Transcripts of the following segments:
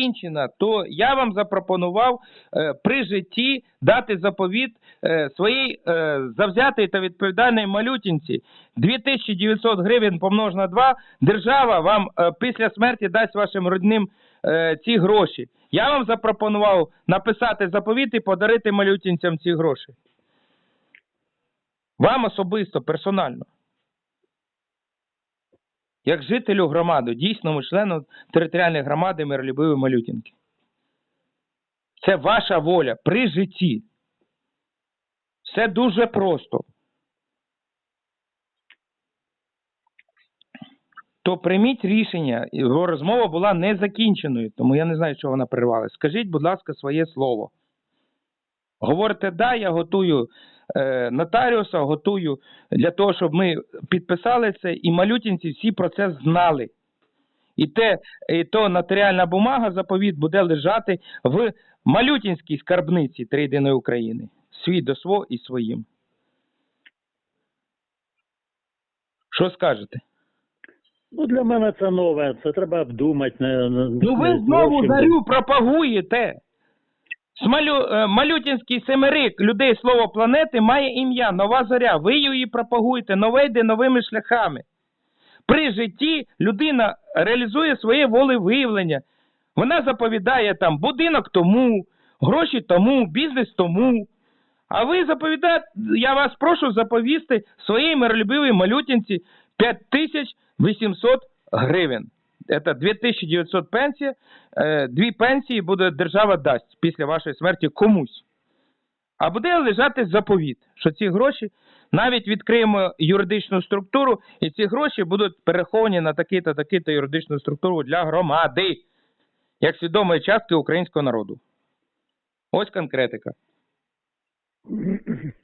закінчена, то я вам запропонував е, при житті дати заповіт е, своїй е, завзятій та відповідальній малютінці. 2900 гривень помнож на 2, держава вам е, після смерті дасть вашим родним е, ці гроші. Я вам запропонував написати заповіт і подарити малютінцям ці гроші. Вам особисто, персонально. Як жителю громади, дійсному члену територіальної громади миролюбивої Малютінки. Це ваша воля при житті. Все дуже просто. То прийміть рішення, його розмова була не закінченою, тому я не знаю, чого вона перервалася. Скажіть, будь ласка, своє слово. Говорите, да, я готую нотаріуса, готую для того, щоб ми підписали це, і малютінці всі про це знали. І, те, і то нотаріальна бумага, заповіт буде лежати в малютінській скарбниці Трійдиної України. Свій до свого і своїм. Що скажете? Ну, для мене це нове, це треба обдумати. Не, не- Ну ви знову зовсім. зарю пропагуєте. Смалю, е, Малютінський семерик людей слово планети має ім'я Нова Зоря. Ви її пропагуєте, нове йде новими шляхами. При житті людина реалізує своє волевиявлення. Вона заповідає там будинок тому, гроші тому, бізнес тому. А ви заповідаєте, я вас прошу заповісти своїй миролюбивій малютінці 5800 гривень. Це 2900 пенсія. Е, Дві пенсії буде держава дасть після вашої смерті комусь. А буде лежати заповіт, що ці гроші навіть відкриємо юридичну структуру, і ці гроші будуть переховані на такі-то, такі-то юридичну структуру для громади, як свідомої частки українського народу. Ось конкретика.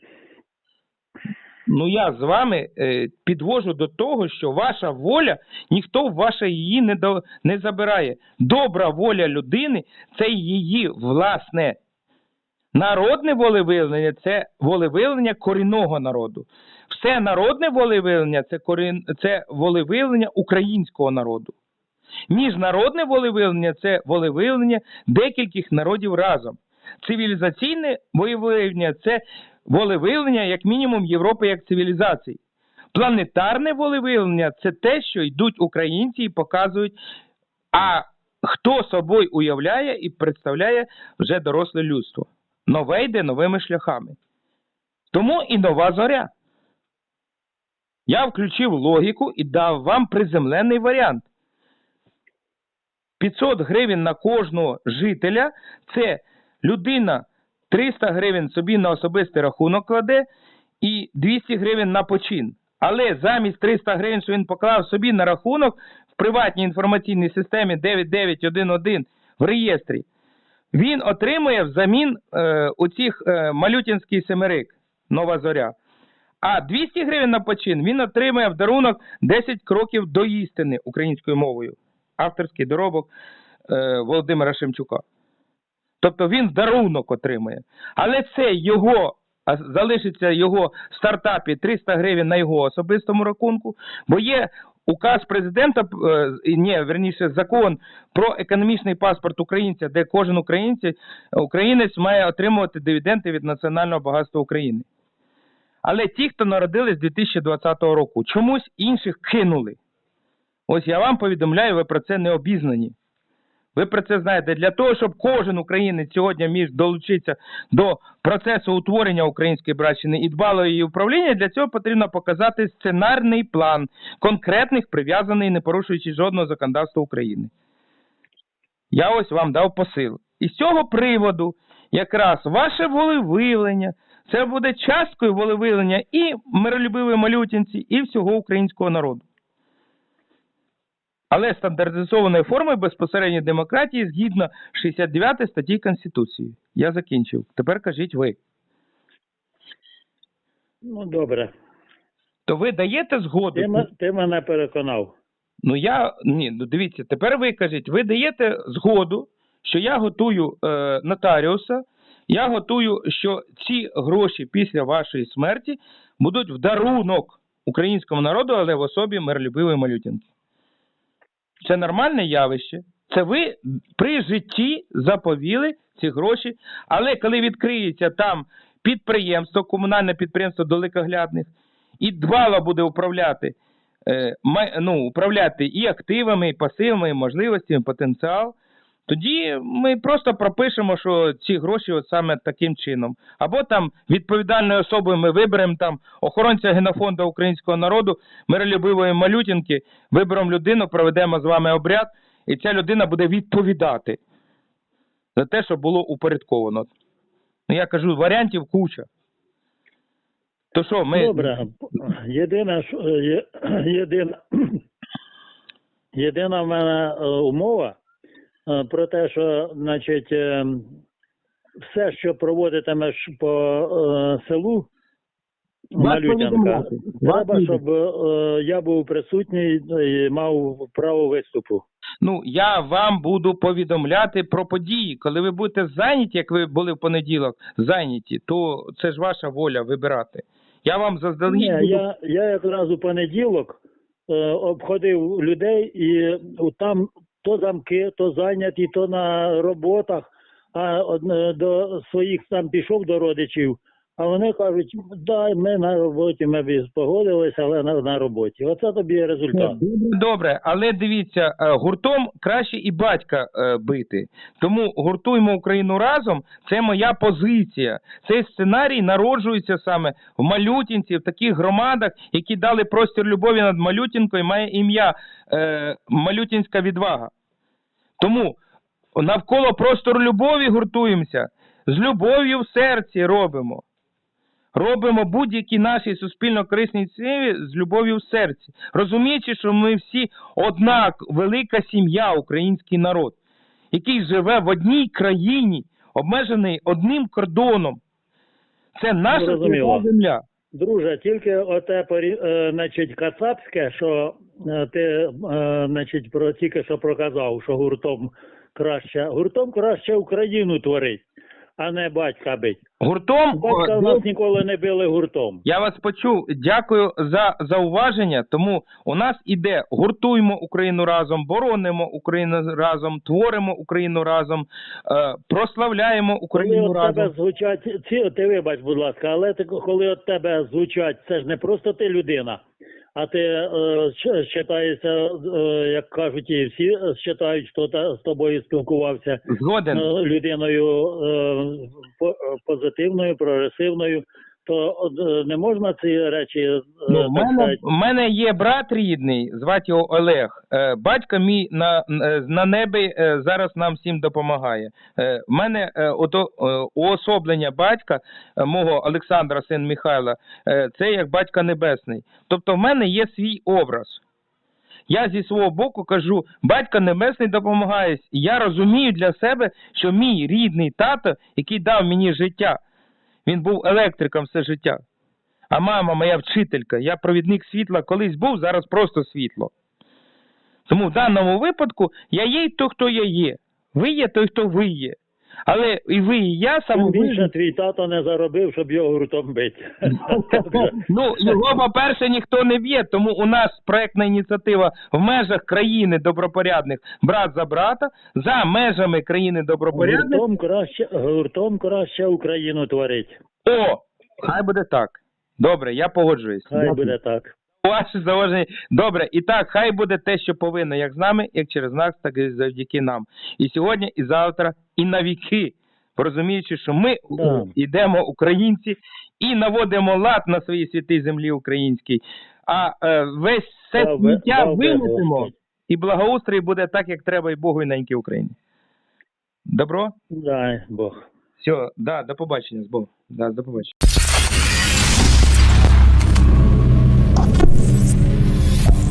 Ну я з вами е, підвожу до того, що ваша воля, ніхто в ваше її не, до, не забирає. Добра воля людини це її власне. Народне волевиявлення це волевиявлення корінного народу. Все народне волевиявлення це, корін... це волевиявлення українського народу. Міжнародне волевиявлення це волевиявлення декількох народів разом. Цивілізаційне волевиявлення це волевиявлення, як мінімум, Європи як цивілізації. Планетарне волевиявлення це те, що йдуть українці і показують, а хто собою уявляє і представляє вже доросле людство. Нове йде новими шляхами. Тому і нова зоря. Я включив логіку і дав вам приземлений варіант. 500 гривень на кожного жителя це людина 300 гривень собі на особистий рахунок кладе і 200 гривень на почин. Але замість 300 гривень, що він поклав собі на рахунок в приватній інформаційній системі 9911 в реєстрі, він отримує взамін е, оцих е, малютінський семерик, нова зоря. А 200 гривень на почин він отримує в дарунок 10 кроків до істини українською мовою. Авторський доробок е, Володимира Шемчука. Тобто він дарунок отримує. Але це його, а залишиться його в стартапі 300 гривень на його особистому рахунку, бо є указ президента, е, ні, верніше, закон про економічний паспорт українця, де кожен українець, українець має отримувати дивіденди від національного багатства України. Але ті, хто народились 2020 року, чомусь інших кинули. Ось я вам повідомляю, ви про це не обізнані. Ви про це знаєте. Для того, щоб кожен українець сьогодні міг долучитися до процесу утворення української братчини і дбало її управління, для цього потрібно показати сценарний план, конкретних, прив'язаний, не порушуючи жодного законодавства України. Я ось вам дав посил. І з цього приводу якраз ваше волевиявлення, це буде часткою волевиявлення і миролюбивої малютинці, і всього українського народу. Але стандартизованою формою безпосередньої демократії згідно 69 статті Конституції. Я закінчив. Тепер кажіть ви. Ну, добре. То ви даєте згоду? Ти, ти мене переконав. Ну я ні, ну дивіться, тепер ви кажіть, ви даєте згоду, що я готую е, нотаріуса, я готую, що ці гроші після вашої смерті будуть в дарунок українському народу, але в особі миролюбивої малютинки. Це нормальне явище. Це ви при житті заповіли ці гроші, але коли відкриється там підприємство, комунальне підприємство далекоглядних, і дбало буде управляти, е, ну, управляти і активами, і пасивами, і можливостями, потенціал, тоді ми просто пропишемо, що ці гроші от саме таким чином. Або там відповідальною особою ми виберемо там охоронця генофонду українського народу, миролюбивої малютінки, виберемо людину, проведемо з вами обряд, і ця людина буде відповідати за те, що було упорядковано. Ну, я кажу, варіантів куча. То що, ми. Добре. Єдина, єдина, єдина в мене е, умова про те, що, значить, е, все, що проводитимеш по е, селу Малютянка. Треба, щоб е, я був присутній і мав право виступу. Ну, я вам буду повідомляти про події. Коли ви будете зайняті, як ви були в понеділок, зайняті, то це ж ваша воля вибирати. Я вам заздалегідь буду... я, я якраз у понеділок е, обходив людей, і е, там то замки, то зайняті, то на роботах, а до своїх там пішов до родичів, а вони кажуть, дай ми на роботі, ми погодилися, але на, на роботі. Оце тобі результат. Добре, але дивіться, е, гуртом краще і батька е, бити. Тому гуртуємо Україну разом. Це моя позиція. Цей сценарій народжується саме в Малютінці, в таких громадах, які дали простір любові над Малютінкою, має ім'я е, Малютінська відвага. Тому навколо простору любові гуртуємося, з любов'ю в серці робимо. Робимо будь-які наші суспільно корисні цілі з любов'ю в серці, розуміючи, що ми всі одна велика сім'я, український народ, який живе в одній країні, обмежений одним кордоном. Це наша земля. Друже, тільки оте е, значить, кацапське, що ти е, значить, про тільки що проказав, що гуртом краще. Гуртом краще Україну творить, а не батька бить. Гуртом Батька в нас ніколи не били гуртом. Я вас почув. Дякую за зауваження. Тому у нас іде гуртуємо Україну разом, боронимо Україну разом, творимо Україну разом, е, прославляємо Коли Україну от тебе разом. звучать ці, ти вибач, будь ласка, але коли от тебе звучать, це ж не просто ти людина, а ти е, е, як кажуть, і всі вважають, хто та, з тобою спілкувався. Згоден. е, людиною е, е, позитивною, прогресивною, то е, не можна ці речі е, Ну, в так мене, в мене є брат рідний, звати його Олег. Е, батько мій на, на небі зараз нам всім допомагає. В мене ото, уособлення батька мого Олександра, син Михайла, це як батька небесний. Тобто в мене є свій образ. Я зі свого боку кажу, батько небесний допомагає. Я розумію для себе, що мій рідний тато, який дав мені життя, він був електриком все життя. А мама моя вчителька, я провідник світла колись був, зараз просто світло. Тому в даному випадку я є той, хто я є. Ви є той, хто ви є. Але і ви, і я тим більше твій тато не заробив, щоб його гуртом бити. Ну, його, по-перше, ніхто не б'є, тому у нас проектна ініціатива в межах країни добропорядних брат за брата, за межами країни добропорядних. Гуртом краще, гуртом краще Україну творить. О, хай буде так. Добре, я погоджуюсь. Хай буде так. Ваше зауваження. Добре, і так, хай буде те, що повинно, як з нами, як через нас, так і завдяки нам. І сьогодні, і завтра, і на віки. Розуміючи, що ми Да. йдемо українці і наводимо лад на своїй святій землі українській, а е, весь все сміття дав винесемо, і благоустрій буде так, як треба, і Богу, і ненькій Україні. Добро? Дай Бог. Все, да, до побачення з Богом. Да, до побачення.